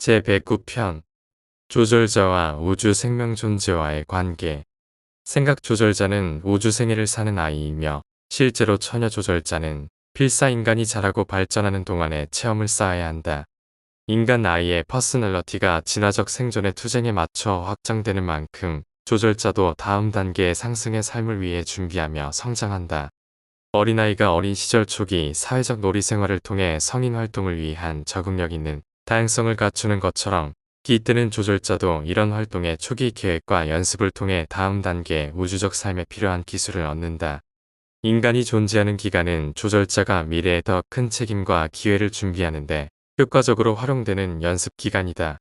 제109편 조절자와 우주 생명 존재와의 관계 생각 조절자는 우주 생애를 사는 아이이며 실제로 처녀 조절자는 필사 인간이 자라고 발전하는 동안에 체험을 쌓아야 한다. 인간 아이의 퍼스널러티가 진화적 생존의 투쟁에 맞춰 확장되는 만큼 조절자도 다음 단계의 상승의 삶을 위해 준비하며 성장한다. 어린아이가 어린 시절 초기 사회적 놀이 생활을 통해 성인 활동을 위한 적응력 있는 다양성을 갖추는 것처럼 기뜨는 조절자도 이런 활동의 초기 계획과 연습을 통해 다음 단계 우주적 삶에 필요한 기술을 얻는다. 인간이 존재하는 기간은 조절자가 미래에 더 큰 책임과 기회를 준비하는데 효과적으로 활용되는 연습 기간이다.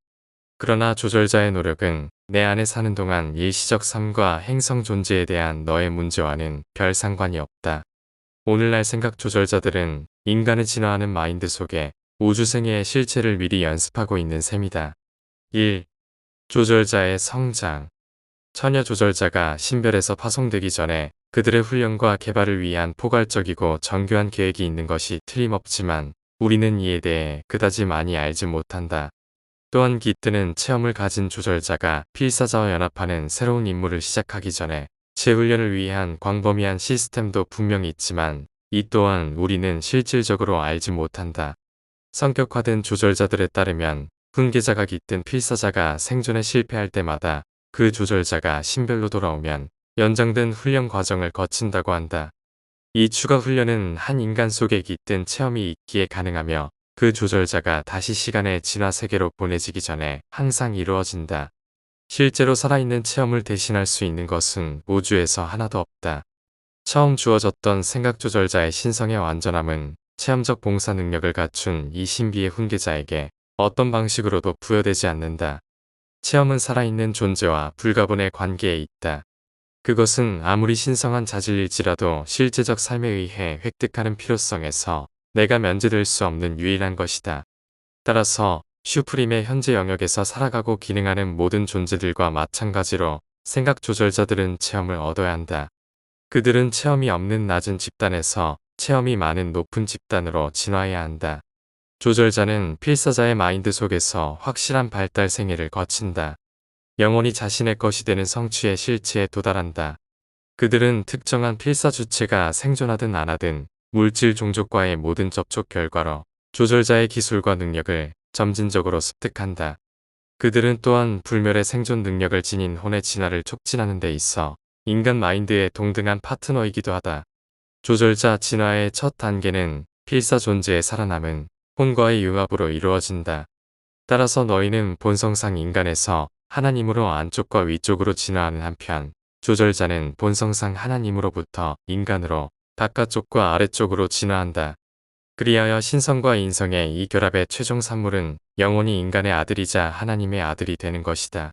그러나 조절자의 노력은 내 안에 사는 동안 일시적 삶과 행성 존재에 대한 너의 문제와는 별 상관이 없다. 오늘날 생각 조절자들은 인간의 진화하는 마인드 속에 우주생애의 실체를 미리 연습하고 있는 셈이다. 1. 조절자의 성장 처녀 조절자가 신별에서 파송되기 전에 그들의 훈련과 개발을 위한 포괄적이고 정교한 계획이 있는 것이 틀림없지만 우리는 이에 대해 그다지 많이 알지 못한다. 또한 기뜨는 체험을 가진 조절자가 필사자와 연합하는 새로운 임무를 시작하기 전에 재훈련을 위한 광범위한 시스템도 분명히 있지만 이 또한 우리는 실질적으로 알지 못한다. 성격화된 조절자들에 따르면 훈계자가 깃든 필사자가 생존에 실패할 때마다 그 조절자가 신별로 돌아오면 연장된 훈련 과정을 거친다고 한다. 이 추가 훈련은 한 인간 속에 깃든 체험이 있기에 가능하며 그 조절자가 다시 시간의 진화 세계로 보내지기 전에 항상 이루어진다. 실제로 살아있는 체험을 대신할 수 있는 것은 우주에서 하나도 없다. 처음 주어졌던 생각 조절자의 신성의 완전함은 체험적 봉사 능력을 갖춘 이 신비의 훈계자에게 어떤 방식으로도 부여되지 않는다. 체험은 살아있는 존재와 불가분의 관계에 있다. 그것은 아무리 신성한 자질일지라도 실제적 삶에 의해 획득하는 필요성에서 내가 면제될 수 없는 유일한 것이다. 따라서 슈프림의 현재 영역에서 살아가고 기능하는 모든 존재들과 마찬가지로 생각 조절자들은 체험을 얻어야 한다. 그들은 체험이 없는 낮은 집단에서 체험이 많은 높은 집단으로 진화해야 한다. 조절자는 필사자의 마인드 속에서 확실한 발달 생애를 거친다. 영혼이 자신의 것이 되는 성취의 실체에 도달한다. 그들은 특정한 필사 주체가 생존하든 안 하든 물질 종족과의 모든 접촉 결과로 조절자의 기술과 능력을 점진적으로 습득한다. 그들은 또한 불멸의 생존 능력을 지닌 혼의 진화를 촉진하는 데 있어 인간 마인드의 동등한 파트너이기도 하다. 조절자 진화의 첫 단계는 필사 존재의 살아남은 혼과의 융합으로 이루어진다. 따라서 너희는 본성상 인간에서 하나님으로 안쪽과 위쪽으로 진화하는 한편 조절자는 본성상 하나님으로부터 인간으로 바깥쪽과 아래쪽으로 진화한다. 그리하여 신성과 인성의 이 결합의 최종 산물은 영원히 인간의 아들이자 하나님의 아들이 되는 것이다.